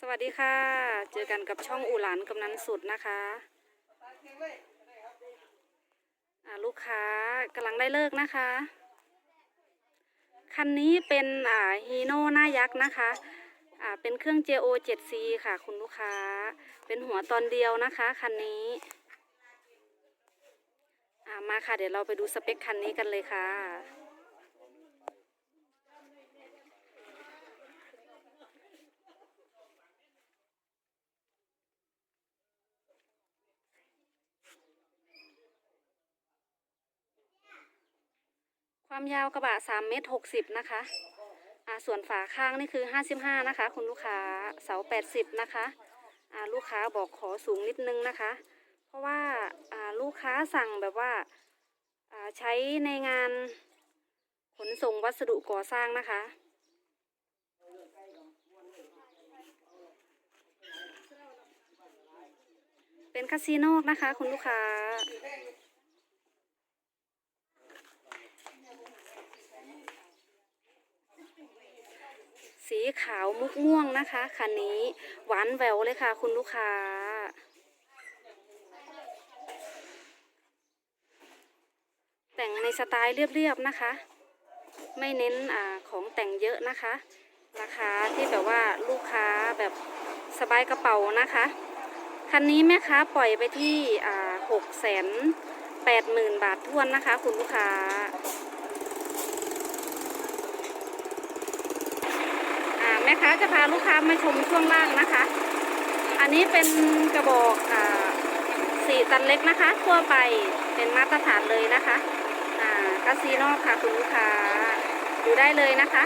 สวัสดีค่ะ เจอกันกับช่องอูหลานกำนันสุดนะคะลูกค้ากำลังได้เลิกนะคะ คันนี้เป็นอ่าฮีโน่หน้ายักษ์นะคะอ่าเป็นเครื่อง JO 7C ค่ะ คุณลูกค้า เป็นหัวตอนเดียวนะคะคันนี้อ่ามาค่ะ เดี๋ยวเราไปดูสเปคคันนี้กันเลยค่ะ ความยาวกระบะ3เมตร60นะคะอ่าส่วนฝาข้างนี่คือ55นะคะ คุณลูกค้าเสา80นะคะอ่าลูกค้าบอกขอสูงนิดนึงนะคะ เพราะว่าอ่าลูกค้าสั่งแบบว่าอ่าใช้ในงานขนส่งวัสดุก่อสร้างนะคะเป็นคาสิโนนะคะ คุณลูกค้า สีขาวมุกม่วงนะคะ คันนี้หวานแววเลยค่ะ คุณลูกค้า แต่งในสไตล์เรียบๆนะคะ ไม่เน้นอของแต่งเยอะนะคะ ราคาที่แบบว่าลูกค้าแบบสบายกระเป๋านะคะ คันนี้แม่ค้าปล่อยไปที่หกแสนแปดหมื่นบาททวนนะคะ คุณลูกค้า อ่า แม่ค้าจะพาลูกค้ามาชมช่วงล่างนะคะ อันนี้เป็นกระบอกอสี่ตันเล็กนะคะ ทั่วไปเป็นมาตรฐานเลยนะคะคาซีโนค่ะคุณลูกค้าดูได้เลยนะคะ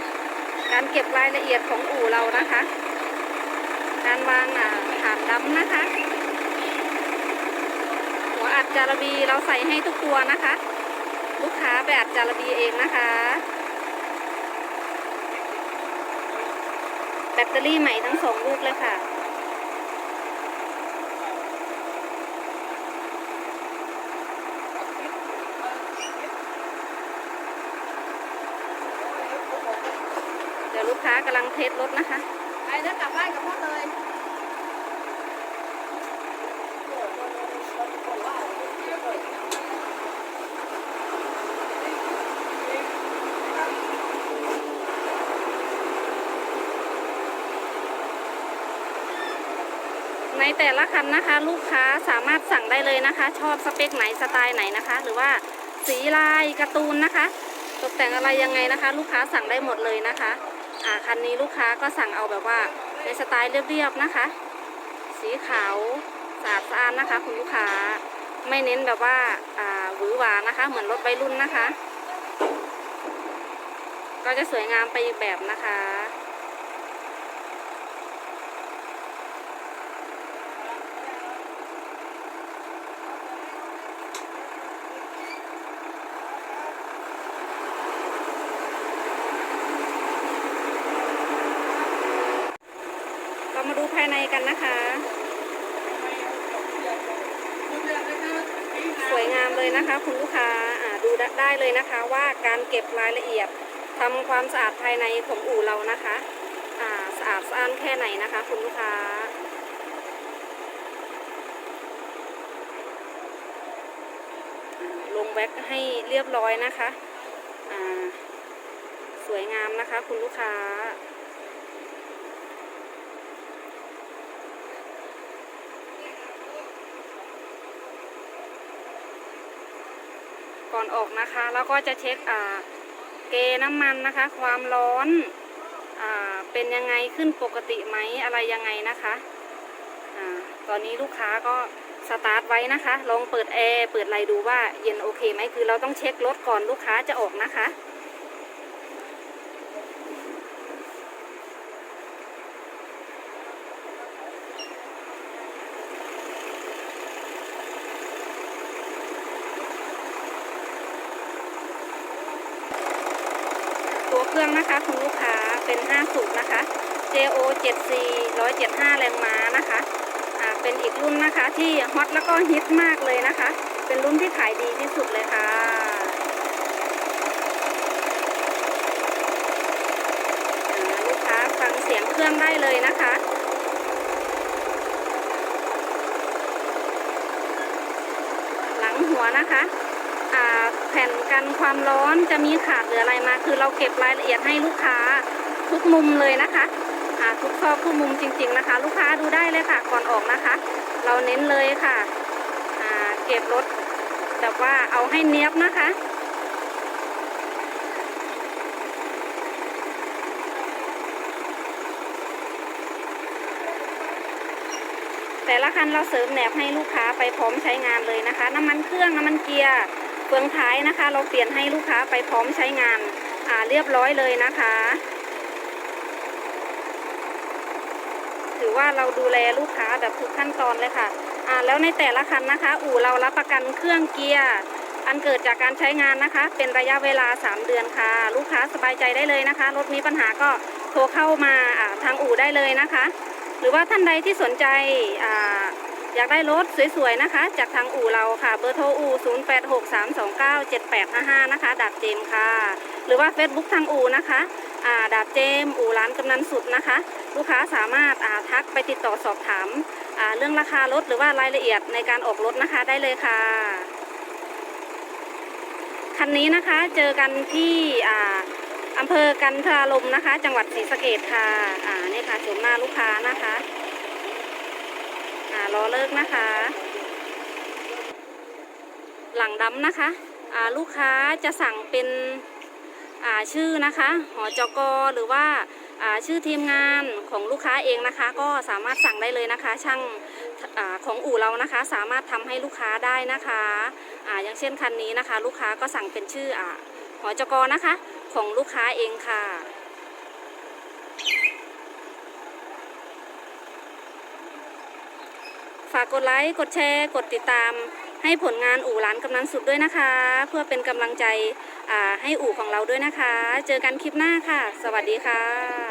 การเก็บรายละเอียดของอู่เรานะคะ การวางฐานดำนะคะหัวอัดจารบีเราใส่ให้ทุกตัวนะคะ ลูกค้าไปอัดจารบีเองนะคะ แบตเตอรี่ใหม่ทั้งสองลูกเลยค่ะ เดี๋ยวลูกค้ากำลังเทสรถนะคะ ไปแล้วกลับบ้านกับพ่อเลย ในแต่ละคันนะคะ ลูกค้าสามารถสั่งได้เลยนะคะ ชอบสเปคไหนสไตล์ไหนนะคะ หรือว่าสีลายการ์ตูนนะคะ ตกแต่งอะไรยังไงนะคะ ลูกค้าสั่งได้หมดเลยนะคะอ่าคันนี้ลูกค้าก็สั่งเอาแบบว่าในสไตล์เรียบๆนะคะ สีขาวสะอาดสะอาดนะคะ คุณลูกค้าไม่เน้นแบบว่าอ่าหวือหวานะคะ เหมือนรถวัยรุ่นนะคะ ก็จะสวยงามไปอีกแบบนะคะ มาดูภายในกันนะคะ สวยงามเลยนะคะ คุณลูกค้าดูได้เลยนะคะว่าการเก็บรายละเอียดทำความสะอาดภายในของอู่เรานะคะสะอาดสะอ้านแค่ไหนนะคะ คุณลูกค้าลงแว็กให้เรียบร้อยนะคะ สวยงามนะคะ คุณลูกค้า ก่อนออกนะคะ แล้วก็จะเช็คอ่าเกน้ำมันนะคะ ความร้อนอ่าเป็นยังไงขึ้นปกติไหมอะไรยังไงนะคะอ่าตอนนี้ลูกค้าก็สตาร์ทไว้นะคะ ลองเปิดแอร์เปิดอะไรดูว่าเย็นโอเคไหมคือเราต้องเช็ครถก่อนลูกค้าจะออกนะคะ เครื่องนะคะคุณลูกค้าเป็น5สูบนะคะ JO 7C 175 แรงม้านะคะอ่าเป็นอีกรุ่นนะคะที่ฮอตแล้วก็ฮิตมากเลยนะคะ เป็นรุ่นที่ขายดีที่สุดเลยค่ะลูกค้าฟังเสียงเครื่องได้เลยนะคะหลังหัวนะคะ แผ่นกันความร้อนจะมีขาดหรืออะไรมา คือเราเก็บรายละเอียดให้ลูกค้าทุกมุมเลยนะคะทุกซอกทุกมุมจริง ๆนะคะ ลูกค้าดูได้เลยค่ะก่อนออกนะคะ เราเน้นเลยค่ะเก็บรถแบบว่าเอาให้เนี้ยบนะคะแต่ละคันเราเสริมแหนบให้ลูกค้าไปพร้อมใช้งานเลยนะคะ น้ำมันเครื่องน้ำมันเกียร์ เฟืองท้ายนะคะ เราเปลี่ยนให้ลูกค้าไปพร้อมใช้งานอ่าเรียบร้อยเลยนะคะ ถือว่าเราดูแลลูกค้าแบบทุกขั้นตอนเลยค่ะอ่าแล้วในแต่ละคันนะคะ อู่เรารับประกันเครื่องเกียร์อันเกิดจากการใช้งานนะคะ เป็นระยะเวลา 3 เดือนค่ะ ลูกค้าสบายใจได้เลยนะคะ รถมีปัญหาก็โทรเข้ามาทางอู่ได้เลยนะคะ หรือว่าท่านใดที่สนใจอ่า อยากได้รถสวยๆนะคะ จากทางอู่เราค่ะ เบอร์โทรอู่0863297855 นะคะ ดาบเจมค่ะ หรือว่า Facebook ทางอู่นะคะอ่าดาบเจมอู่ร้านกำนันสุดนะคะ ลูกค้าสามารถอ่าทักไปติดต่อสอบถามอ่าเรื่องราคารถหรือว่ารายละเอียดในการออกรถนะคะได้เลยค่ะ คันนี้นะคะเจอกันที่อ่าอำเภอกันทราลมนะคะ จังหวัดศรีสะเกดค่ะ อ่านี่ค่ะชมหน้าลูกค้านะคะ รอเลิกนะคะ หลังดำนะคะลูกค้าจะสั่งเป็นชื่อนะคะ หอจกหรือว่าาชื่อทีมงานของลูกค้าเองนะคะ ก็สามารถสั่งได้เลยนะคะ ช่างอาของอู่เรานะคะ สามารถทำให้ลูกค้าได้นะคะออย่างเช่นคันนี้นะคะ ลูกค้าก็สั่งเป็นชื่ออหอจกนะคะ ของลูกค้าเองค่ะ ฝากกดไลค์ กดแชร์ กดติดตาม ให้ผลงานอู่ร้านกำนันสุดด้วยนะคะ เพื่อเป็นกำลังใจให้อู่ของเราด้วยนะคะ เจอกันคลิปหน้าค่ะ สวัสดีค่ะ